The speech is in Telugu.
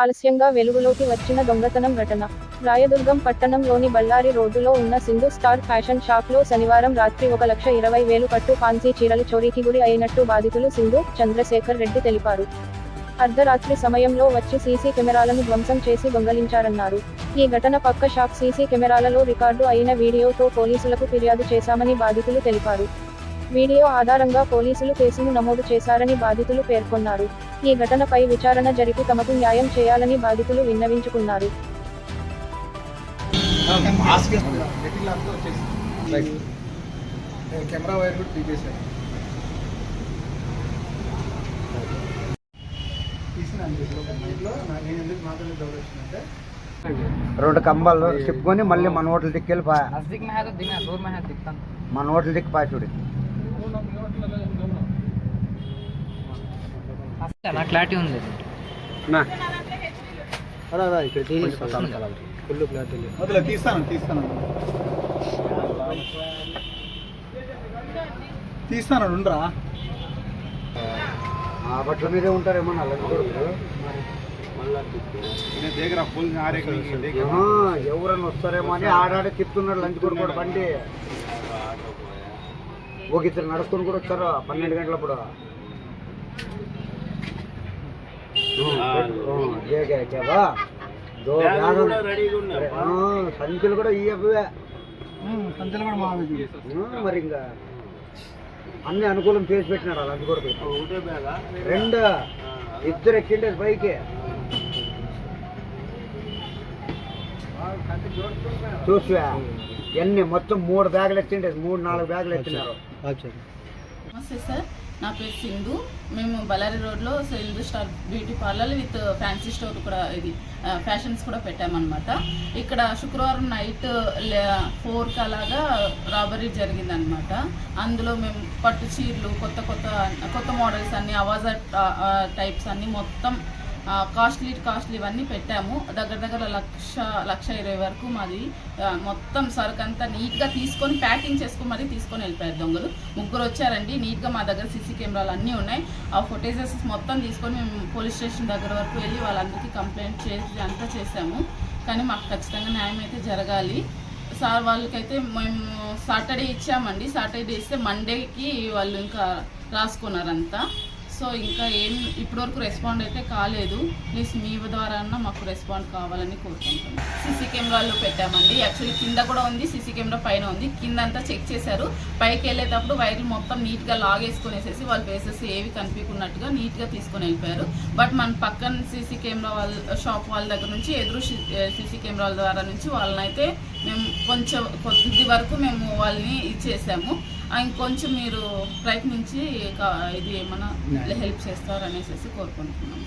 ఆలస్యంగా వెలుగులోకి వచ్చిన దొంగతనం ఘటన. రాయదుర్గం పట్టణంలోని బళ్ళారి రోడ్డులో ఉన్న సింధు స్టార్ ఫ్యాషన్ షాప్లో శనివారం రాత్రి ఒక లక్ష ఇరవై వేలు పట్టు ఫాన్సీ చీరలు చోరీకి గురి అయినట్టు బాధితులు సింధు చంద్రశేఖర్ రెడ్డి తెలిపారు. అర్ధరాత్రి సమయంలో వచ్చి సీసీ కెమెరాలను ధ్వంసం చేసి దొంగలించారన్నారు. ఈ ఘటన పక్క షాప్ సీసీ కెమెరాలలో రికార్డు అయిన వీడియోతో పోలీసులకు ఫిర్యాదు చేశామని బాధితులు తెలిపారు. వీడియో ఆధారంగా పోలీసులు కేసును నమోదు చేశారని బాధితులు పేర్కొన్నారు. ఈ ఘటనపై విచారణ జరిపి తమకు న్యాయం చేయాలని బాధితులు విన్నవించుకున్నారు. రెండు కంబాలు చెప్పుకొని మళ్ళీ మన హోటల్ దిక్కెళ్ళి మన ఓట్లు దిక్కి పాచుడి నా క్లారిటీ ఉంది. ఫుల్ క్లారిటీ తీస్తాను తీస్తాను. తీస్తాను ఉండరా. ఆ బట్టల మీదే ఉంటారేమో నా లంచ్ కొడుకు. ఆహా, ఎవరన్నా వస్తారేమో అని ఆడాడే తిప్పుతున్నాడు లంచ్ కూడా బండి. ఒక ఇద్దరు నడుచుకొని కూడా వచ్చారు? పన్నెండు గంటలప్పుడు ఏ, ఏ, ఏ, బా. దో బ్యాగులు. ఆ, సంచులు కూడా ఇవ్వవే సంచలు కూడా మా మరి ఇంకా అన్ని అనుకూలం చేసి పెట్టినారు లంచ్ కొడుకు రెండు ఇద్దరు ఎక్కిండే పైకి. చూసా ఎన్ని? మొత్తం మూడు బ్యాగులు ఎత్తిండే మూడు నాలుగు బ్యాగులు ఎత్తినారు నమస్తే సార్. నా పేరు సింధు. మేము బళ్ళారి రోడ్లో Sindhu star beauty parlour with fancy store కూడా ఇది ఫ్యాషన్స్ కూడా పెట్టామన్నమాట. ఇక్కడ శుక్రవారం నైట్ ఫోర్కి అలాగా రాబరీ జరిగిందనమాట అందులో మేము పట్టు చీరలు కొత్త కొత్త కొత్త మోడల్స్ అన్ని అవాజా టైప్స్ అన్ని మొత్తం కాస్ట్లీ కాస్ట్లీ ఇవన్నీ పెట్టాము. దగ్గర దగ్గర లక్ష లక్ష ఇరవై వరకు మాది మొత్తం సరుకు అంతా నీట్గా తీసుకొని ప్యాకింగ్ చేసుకుని మరీ తీసుకొని వెళ్ళిపోయారు దొంగలు. ముగ్గురు వచ్చారండి. నీట్గా మా దగ్గర సీసీ కెమెరాలు అన్నీ ఉన్నాయి. ఆ ఫొటేజెస్ మొత్తం తీసుకొని మేము పోలీస్ స్టేషన్ దగ్గర వరకు వెళ్ళి వాళ్ళందరికీ కంప్లైంట్ చేసి అంతా చేసాము కానీ మాకు ఖచ్చితంగా న్యాయం అయితే జరగాలి. సార్ వాళ్ళకైతే మేము సాటర్డే ఇచ్చామండి. సాటర్డే ఇస్తే మండేకి వాళ్ళు ఇంకా రాసుకున్నారంతా. సో ఇంకా ఏం ఇప్పటివరకు రెస్పాండ్ అయితే కాలేదు. ప్లీజ్ మీ ద్వారా అన్నా మాకు రెస్పాండ్ కావాలని కోరుకుంటున్నాం. సీసీ కెమెరాలు పెట్టామండి. యాక్చువల్లీ కింద కూడా ఉంది సీసీ కెమెరా పైన ఉంది. కింద అంతా చెక్ చేశారు. పైకి వెళ్ళేటప్పుడు వైర్లు మొత్తం నీట్గా లాగేసుకునేసేసి వాళ్ళ ఫేసెస్ ఏవి కనిపించుకున్నట్టుగా నీట్గా తీసుకొని వెళ్ళిపోయారు. బట్ మన పక్కన సీసీ కెమెరా వాళ్ళ షాప్ వాళ్ళ దగ్గర నుంచి ఎదురు సీసీ కెమెరాల ద్వారా నుంచి వాళ్ళనైతే మేము కొంచెం కొద్ది వరకు మేము వాళ్ళని ఇచ్చేసాము ఇంకొంచెం మీరు ప్రయత్నించి ఇది ఏమైనా హెల్ప్ చేస్తారు అనేసి కోరుకుంటున్నాం